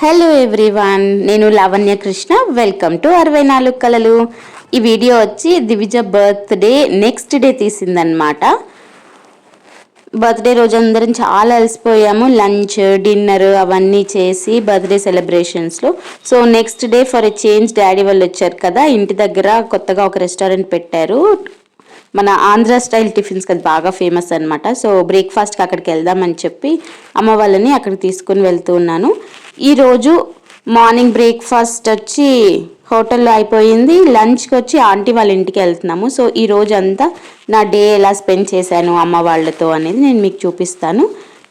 Hello everyone నేను Lavanya Krishna. Welcome to అరవై నాలుగు కలలు ఈ వీడియో వచ్చి దివిజ బర్త్డే నెక్స్ట్ డే తీసిందనమాట బర్త్డే రోజు అందరం చాలా అలసిపోయాము. లంచ్ డిన్నర్ అవన్నీ చేసి birthday సెలబ్రేషన్స్లో so next day for a change daddy వాళ్ళు వచ్చారు కదా ఇంటి దగ్గర కొత్తగా ఒక రెస్టారెంట్ పెట్టారు. మన ఆంధ్ర స్టైల్ టిఫిన్స్ అది బాగా ఫేమస్ అనమాట సో బ్రేక్ఫాస్ట్కి అక్కడికి వెళ్దామని చెప్పి అమ్మ వాళ్ళని అక్కడికి తీసుకుని వెళ్తూ ఉన్నాను. ఈరోజు మార్నింగ్ బ్రేక్ఫాస్ట్ వచ్చి హోటల్లో అయిపోయింది. లంచ్కి వచ్చి ఆంటీ వాళ్ళ ఇంటికి వెళ్తున్నాము. సో ఈ రోజు అంతా నా డే ఎలా స్పెండ్ చేశాను అమ్మ వాళ్ళతో అనేది నేను మీకు చూపిస్తాను.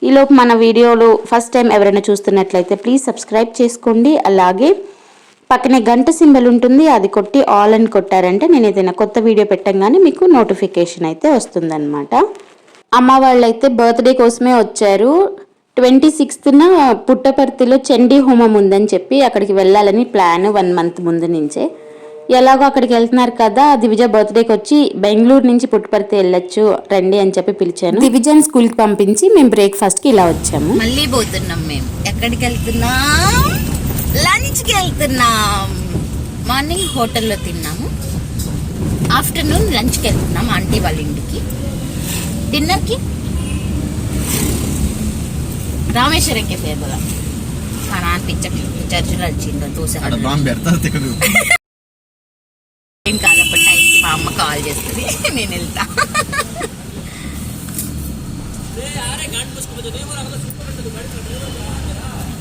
ఈలోపు మన వీడియోలు ఫస్ట్ టైం ఎవరైనా చూస్తున్నట్లయితే ప్లీజ్ సబ్స్క్రైబ్ చేసుకోండి. అలాగే పక్కనే గంట సింబల్ ఉంటుంది అది కొట్టి ఆల్ అని కొట్టారంటే నేను ఏదైనా కొత్త వీడియో పెట్టంగానే మీకు నోటిఫికేషన్ అయితే వస్తుందన్నమాట. అమ్మ వాళ్ళైతే బర్త్డే కోసమే వచ్చారు. ట్వంటీ సిక్స్త్న పుట్టపర్తిలో చండీ హోమం ఉందని చెప్పి అక్కడికి వెళ్ళాలని ప్లాన్ వన్ మంత్ ముందు నుంచే. ఎలాగో అక్కడికి వెళ్తున్నారు కదా దివిజ బర్త్డేకి వచ్చి బెంగళూరు నుంచి పుట్టపర్తి వెళ్ళొచ్చు రండి అని చెప్పి పిలిచాను. దివిజన్ స్కూల్కి పంపించి మేము బ్రేక్ఫాస్ట్కి ఇలా వచ్చాము. మళ్ళీ పోతున్నాం మేము. ఎక్కడికి వెళ్తున్నాం? లంచ్కి వెళ్తున్నాం. మార్నింగ్ హోటల్లో తిన్నాము. ఆఫ్టర్నూన్ లంచ్కి వెళ్తున్నాం ఆంటీ వాళ్ళ ఇంటికి. డిన్నర్కి రామేశ్వరం కెఫే పోదాం మా నాన్న పిచ్చ చర్చిలో వచ్చిందో చూసాను ఏం కాదప్పుడు టైంకి మా అమ్మ కాల్ చేస్తుంది. నేను వెళ్తా.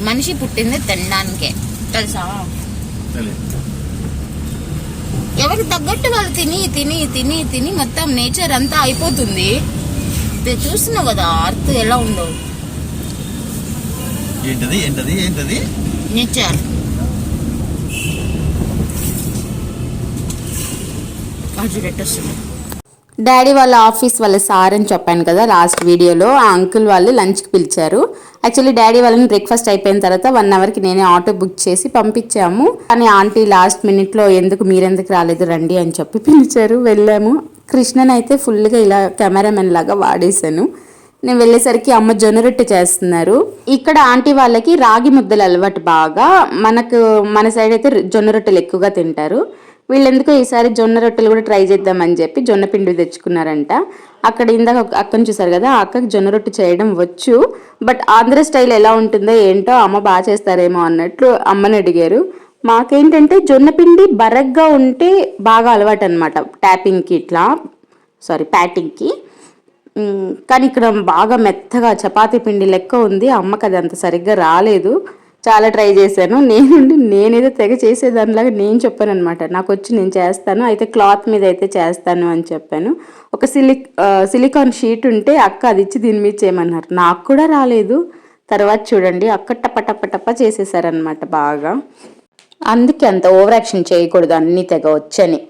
మనిషి పుట్టింది తినడానికే. తెలుసా? ఎవరికి తగ్గట్టు వాళ్ళు తిని తిని తిని తిని మొత్తం నేచర్ అంతా అయిపోతుంది. చూస్తున్నావు కదా అర్త్ ఎలా ఉందో. ఏంటది ఏంటది ఏంటది? నేచర్ రెట్ వస్తుంది. డాడీ వాళ్ళ ఆఫీస్ వాళ్ళ సార్ అని చెప్పాను కదా లాస్ట్ వీడియోలో ఆ అంకుల్ వాళ్ళు లంచ్కి పిలిచారు. యాక్చువల్లీ డాడీ వాళ్ళని బ్రేక్ఫాస్ట్ అయిపోయిన తర్వాత వన్ అవర్కి నేనే ఆటో బుక్ చేసి పంపించాము. కానీ ఆంటీ లాస్ట్ మినిట్లో ఎందుకు మీరెందుకు రాలేదు రండి అని చెప్పి పిలిచారు. వెళ్ళాము. కృష్ణన్ అయితే ఫుల్గా ఇలా కెమెరామెన్ లాగా వాడేశాను. నేను వెళ్ళేసరికి అమ్మ జొన్న రొట్టె చేస్తున్నారు. ఇక్కడ ఆంటీ వాళ్ళకి రాగి ముద్దలు అలవాటు బాగా. మనకు మన సైడ్ అయితే జొన్న రొట్టెలు ఎక్కువగా తింటారు. వీళ్ళెందుకో ఈసారి జొన్న రొట్టెలు కూడా ట్రై చేద్దామని చెప్పి జొన్న పిండి తెచ్చుకున్నారంట. అక్కడ ఇందాక ఒక అక్కని చూసారు కదా ఆ అక్కకి జొన్న రొట్టె చేయడం వచ్చు. బట్ ఆంధ్ర స్టైల్ ఎలా ఉంటుందో ఏంటో అమ్మ బాగా చేస్తారేమో అన్నట్లు అమ్మని అడిగారు. మాకేంటంటే జొన్న పిండి బరగ్గా ఉంటే బాగా అలవాటు అనమాట ట్యాపింగ్కి ఇట్లా సారీ ప్యాటింగ్కి. కానీ ఇక్కడ బాగా మెత్తగా చపాతీ పిండి లెక్క ఉంది. అమ్మకి అది అంత సరిగ్గా రాలేదు. చాలా ట్రై చేశాను. నేనుండి నేనేదో తెగ చేసేదానిలాగా నేను చెప్పాను అనమాట నాకు వచ్చి నేను చేస్తాను అయితే క్లాత్ మీద అయితే చేస్తాను అని చెప్పాను. ఒక సిలిక్ సిలికాన్ షీట్ ఉంటే అక్క అది ఇచ్చి దీని మీద చేయమన్నారు. నాకు కూడా రాలేదు. తర్వాత చూడండి అక్క టప్ప టప్ప టప్ప చేసేసారనమాట బాగా. అందుకే అంత ఓవర్ యాక్షన్ చేయకూడదు అన్నీ తెగ వచ్చని.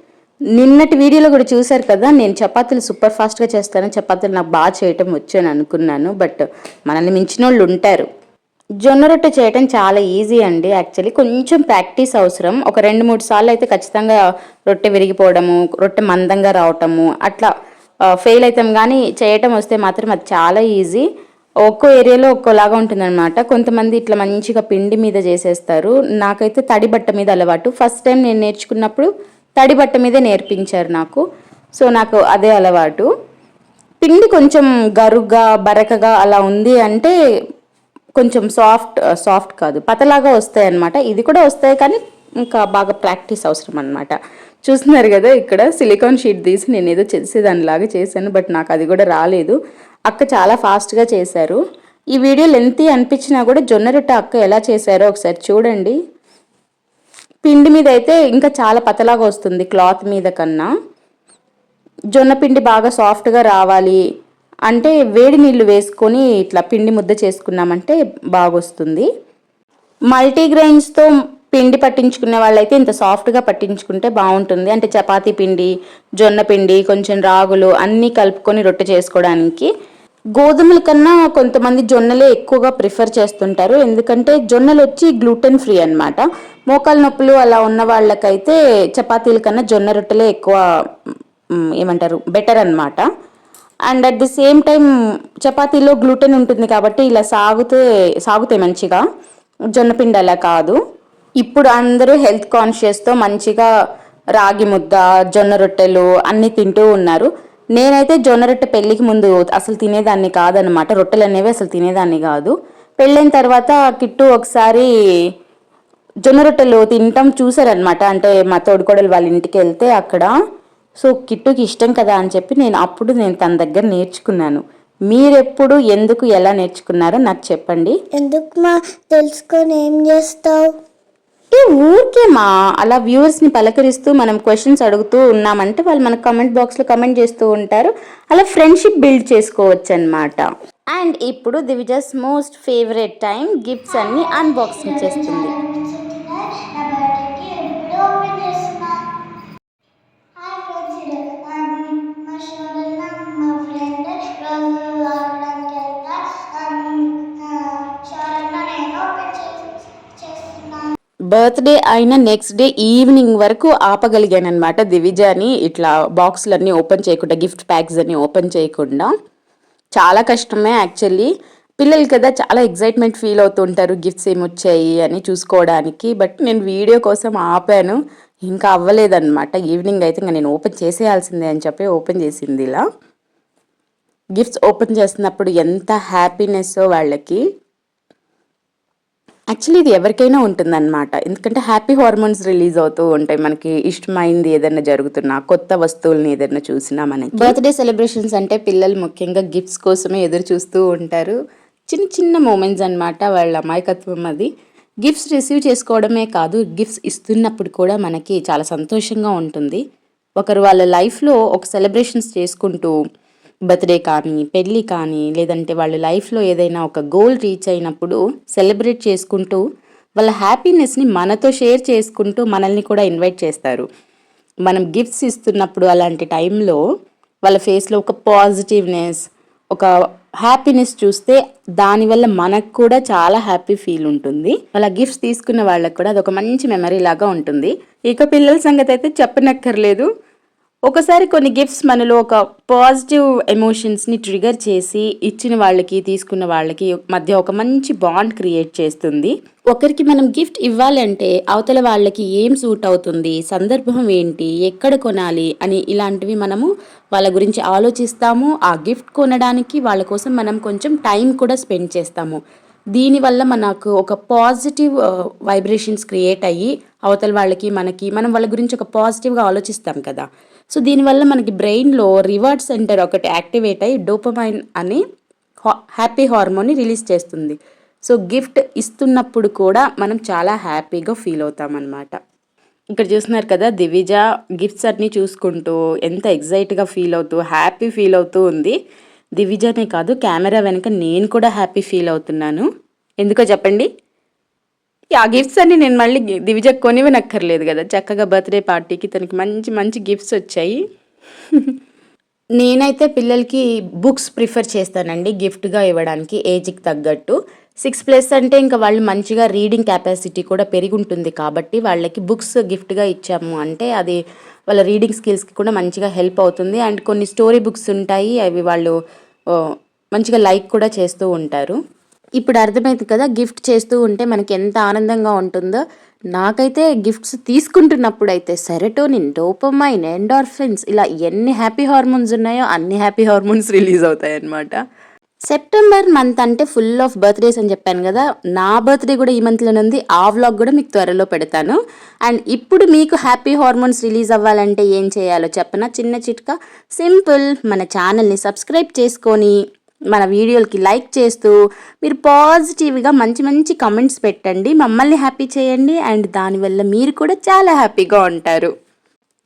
నిన్నటి వీడియోలో కూడా చూశారు కదా నేను చపాతీలు సూపర్ ఫాస్ట్గా చేస్తాను చపాతీలు నాకు బాగా చేయటం వచ్చు అని అనుకున్నాను. బట్ మనల్ని మించిన వాళ్ళు ఉంటారు. జొన్న రొట్టె చేయటం చాలా ఈజీ అండి. యాక్చువల్లీ కొంచెం ప్రాక్టీస్ అవసరం. ఒక రెండు మూడు సార్లు అయితే ఖచ్చితంగా రొట్టె విరిగిపోవడము రొట్టె మందంగా రావటము అట్లా ఫెయిల్ అవుతాం కానీ చేయటం వస్తే మాత్రం అది చాలా ఈజీ ఒక్కో ఏరియాలో ఒక్కోలాగా ఉంటుందన్నమాట. కొంతమంది ఇట్లా మంచిగా పిండి మీద చేసేస్తారు. నాకైతే తడి బట్ట మీద అలవాటు. ఫస్ట్ టైం నేను నేర్చుకున్నప్పుడు తడి బట్ట మీదే నేర్పించారు నాకు. సో నాకు అదే అలవాటు. పిండి కొంచెం గరుగ్గా బరకగా అలా ఉంది అంటే కొంచెం సాఫ్ట్ సాఫ్ట్ కాదు. పతలాగా వస్తాయి అన్నమాట ఇది కూడా వస్తాయి కానీ ఇంకా బాగా ప్రాక్టీస్ అవసరం అనమాట చూస్తున్నారు కదా ఇక్కడ సిలికాన్ షీట్ తీసి నేను ఏదో చేసేదానిలాగా చేశాను బట్ నాకు అది కూడా రాలేదు. అక్క చాలా ఫాస్ట్గా చేశారు. ఈ వీడియో లెంతీ అనిపించినా కూడా జొన్న రొట్టె అక్క ఎలా చేశారో ఒకసారి చూడండి. పిండి మీద అయితే ఇంకా చాలా పతలాగా వస్తుంది క్లాత్ మీద కన్నా. జొన్న పిండి బాగా సాఫ్ట్గా రావాలి. అంటే వేడి నీళ్ళు వేసుకొని ఇట్లా పిండి ముద్ద చేసుకున్నామంటే బాగొస్తుంది. మల్టీగ్రెయిన్స్తో పిండి పట్టించుకునే వాళ్ళైతే ఇంత సాఫ్ట్గా పట్టించుకుంటే బాగుంటుంది. అంటే చపాతీ పిండి జొన్న పిండి కొంచెం రాగులు అన్నీ కలుపుకొని రొట్టె చేసుకోవడానికి. గోధుమల కన్నా కొంతమంది జొన్నలే ఎక్కువగా ప్రిఫర్ చేస్తుంటారు. ఎందుకంటే జొన్నలు వచ్చి గ్లూటెన్ ఫ్రీ అనమాట మోకాలు నొప్పులు అలా ఉన్న వాళ్ళకైతే చపాతీల కన్నా జొన్న రొట్టెలే ఎక్కువ ఏమంటారు బెటర్ అన్నమాట. And at the same time చపాతీలో గ్లూటెన్ ఉంటుంది కాబట్టి ఇలా సాగుతే సాగుతాయి మంచిగా. జొన్నపిండి అలా కాదు. ఇప్పుడు అందరూ హెల్త్ కాన్షియస్తో మంచిగా రాగి ముద్ద జొన్న రొట్టెలు అన్నీ తింటూ ఉన్నారు. నేనైతే జొన్న రొట్టె పెళ్ళికి ముందు అసలు తినేదాన్ని కాదనమాట రొట్టెలు అనేవి అసలు తినేదాన్ని కాదు. పెళ్ళైన తర్వాత కిట్టు ఒకసారి జొన్న రొట్టెలు తినటం చూసారనమాట అంటే మా తోడుకోడలు వాళ్ళ ఇంటికి వెళ్తే అక్కడ సో కిట్టుకి ఇష్టం కదా అని చెప్పి నేను అప్పుడు నేను తన దగ్గర నేర్చుకున్నాను. మీరెప్పుడు ఎందుకు ఎలా నేర్చుకున్నారో నాకు చెప్పండి. ఎందుకు మా తెలుసుకొని ఏం చేస్తావు? ఊరికే మా అలా వ్యూవర్స్ని పలకరిస్తూ మనం క్వశ్చన్స్ అడుగుతూ ఉన్నామంటే వాళ్ళు మన కమెంట్ బాక్స్లో కమెంట్ చేస్తూ ఉంటారు. అలా ఫ్రెండ్షిప్ బిల్డ్ చేసుకోవచ్చు అనమాట అండ్ ఇప్పుడు Divija's most favourite time gifts అన్ని అన్బాక్సింగ్ చేస్తుంది. బర్త్డే అయిన నెక్స్ట్ డే ఈవినింగ్ వరకు ఆపగలిగానమాట దివిజాని. ఇట్లా బాక్సులన్నీ ఓపెన్ చేయకుండా గిఫ్ట్ ప్యాక్స్ అన్ని ఓపెన్ చేయకుండా. చాలా కష్టమే యాక్చువల్లీ పిల్లలు కదా చాలా ఎగ్జైట్మెంట్ ఫీల్ అవుతుంటారు గిఫ్ట్స్ ఏమొచ్చాయి అని చూసుకోవడానికి. బట్ నేను వీడియో కోసం ఆపాను. ఇంకా అవ్వలేదన్నమాట. ఈవినింగ్ అయితే ఇంకా నేను ఓపెన్ చేసేయాల్సిందే అని చెప్పి ఓపెన్ చేసింది ఇలా. గిఫ్ట్స్ ఓపెన్ చేస్తున్నప్పుడు ఎంత హ్యాపీనెస్ వాళ్ళకి. యాక్చువల్లీ ఇది ఎవరికైనా ఉంటుందన్నమాట. ఎందుకంటే హ్యాపీ హార్మోన్స్ రిలీజ్ అవుతూ ఉంటాయి. మనకి ఇష్టమైంది ఏదైనా జరుగుతున్నా కొత్త వస్తువుల్ని ఏదైనా చూసినా మనకి. బర్త్డే సెలబ్రేషన్స్ అంటే పిల్లలు ముఖ్యంగా గిఫ్ట్స్ కోసమే ఎదురు చూస్తూ ఉంటారు. చిన్న చిన్న మూమెంట్స్ అన్నమాట వాళ్ళ అమాయకత్వం అది. గిఫ్ట్స్ రిసీవ్ చేసుకోవడమే కాదు గిఫ్ట్స్ ఇస్తున్నప్పుడు కూడా మనకి చాలా సంతోషంగా ఉంటుంది. ఒకరు వాళ్ళ లైఫ్లో ఒక సెలబ్రేషన్స్ చేసుకుంటూ బర్త్డే కానీ పెళ్ళి కానీ లేదంటే వాళ్ళ లైఫ్లో ఏదైనా ఒక గోల్ రీచ్ అయినప్పుడు సెలబ్రేట్ చేసుకుంటూ వాళ్ళ హ్యాపీనెస్ని మనతో షేర్ చేసుకుంటూ మనల్ని కూడా ఇన్వైట్ చేస్తారు. మనం గిఫ్ట్స్ ఇస్తున్నప్పుడు అలాంటి టైంలో వాళ్ళ ఫేస్లో ఒక పాజిటివ్నెస్ ఒక హ్యాపీనెస్ చూస్తే దానివల్ల మనకు కూడా చాలా హ్యాపీ ఫీల్ ఉంటుంది. వాళ్ళ గిఫ్ట్స్ తీసుకున్న వాళ్ళకు కూడా అదొక మంచి మెమరీ లాగా ఉంటుంది. ఇక పిల్లల సంగతి అయితే చెప్పనక్కర్లేదు. ఒకసారి కొన్ని గిఫ్ట్స్ మనలో ఒక పాజిటివ్ ఎమోషన్స్ని ట్రిగర్ చేసి ఇచ్చిన వాళ్ళకి తీసుకున్న వాళ్ళకి మధ్య ఒక మంచి బాండ్ క్రియేట్ చేస్తుంది. ఒకరికి మనం గిఫ్ట్ ఇవ్వాలంటే అవతల వాళ్ళకి ఏం సూట్ అవుతుంది సందర్భం ఏంటి ఎక్కడ కొనాలి అని ఇలాంటివి మనము వాళ్ళ గురించి ఆలోచిస్తాము. ఆ గిఫ్ట్ కొనడానికి వాళ్ళ కోసం మనం కొంచెం టైం కూడా స్పెండ్ చేస్తాము. దీనివల్ల మనకు ఒక పాజిటివ్ వైబ్రేషన్స్ క్రియేట్ అయ్యి అవతల వాళ్ళకి మనకి మనం వాళ్ళ గురించి ఒక పాజిటివ్గా ఆలోచిస్తాం కదా. సో దీనివల్ల మనకి బ్రెయిన్లో రివార్డ్ సెంటర్ ఒకటి యాక్టివేట్ అయ్యి డోపమైన్ అని హ్యాపీ హార్మోన్ని రిలీజ్ చేస్తుంది. సో గిఫ్ట్ ఇస్తున్నప్పుడు కూడా మనం చాలా హ్యాపీగా ఫీల్ అవుతాం అన్నమాట ఇక్కడ చూస్తున్నారు కదా దివిజ గిఫ్ట్స్ అన్నీ చూసుకుంటూ ఎంత ఎగ్జైట్గా ఫీల్ అవుతూ హ్యాపీ ఫీల్ అవుతూ ఉంది. దివిజనే కాదు కెమెరా వెనక నేను కూడా హ్యాపీ ఫీల్ అవుతున్నాను. ఎందుకో చెప్పండి? ఆ గిఫ్ట్స్ అన్ని నేను మళ్ళీ దివిజ కొనివనక్కర్లేదు కదా. చక్కగా బర్త్డే పార్టీకి తనకి మంచి మంచి గిఫ్ట్స్ వచ్చాయి. నేనైతే పిల్లలకి బుక్స్ ప్రిఫర్ చేస్తానండి గిఫ్ట్గా ఇవ్వడానికి ఏజ్కి తగ్గట్టు. సిక్స్ ప్లస్ అంటే ఇంకా వాళ్ళు మంచిగా రీడింగ్ కెపాసిటీ కూడా పెరిగి ఉంటుంది కాబట్టి వాళ్ళకి బుక్స్ గిఫ్ట్గా ఇచ్చాము అంటే అది వాళ్ళ రీడింగ్ స్కిల్స్కి కూడా మంచిగా హెల్ప్ అవుతుంది. అండ్ కొన్ని స్టోరీ బుక్స్ ఉంటాయి అవి వాళ్ళు మంచిగా లైక్ కూడా చేస్తూ ఉంటారు. ఇప్పుడు అర్థమైంది కదా గిఫ్ట్ చేస్తూ ఉంటే మనకి ఎంత ఆనందంగా ఉంటుందో. నాకైతే గిఫ్ట్స్ తీసుకుంటున్నప్పుడు అయితే సెరటోనిన్ డోపమైన్ ఎండార్ఫిన్స్ ఇలా ఎన్ని హ్యాపీ హార్మోన్స్ ఉన్నాయో అన్ని హ్యాపీ హార్మోన్స్ రిలీజ్ అవుతాయి అన్నమాట సెప్టెంబర్ మంత్ అంటే ఫుల్ ఆఫ్ బర్త్డేస్ అని చెప్పాను కదా. నా బర్త్డే కూడా ఈ మంత్లోనే ఉంది. ఆ వ్లాగ్ కూడా మీకు త్వరలో పెడతాను. అండ్ ఇప్పుడు మీకు హ్యాపీ హార్మోన్స్ రిలీజ్ అవ్వాలంటే ఏం చేయాలో చెప్పనా? చిన్న చిట్కా. సింపుల్ మన ఛానల్ని సబ్స్క్రైబ్ చేసుకొని మన వీడియోలకి లైక్ చేస్తూ మీరు పాజిటివ్గా మంచి మంచి కమెంట్స్ పెట్టండి. మమ్మల్ని హ్యాపీ చేయండి. అండ్ దానివల్ల మీరు కూడా చాలా హ్యాపీగా ఉంటారు.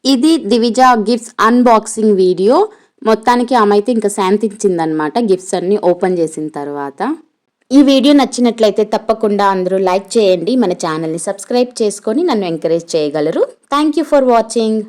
ఇది దివిజ గిఫ్ట్స్ అన్బాక్సింగ్ వీడియో మొత్తానికి ఆమె అయితే ఇంకా శాంతించిందనమాట గిఫ్ట్స్ అన్ని ఓపెన్ చేసిన తర్వాత. ఈ వీడియో నచ్చినట్లయితే తప్పకుండా అందరూ లైక్ చేయండి మన ఛానల్ని సబ్స్క్రైబ్ చేసుకొని నన్ను ఎంకరేజ్ చేయగలరు. Thank you for watching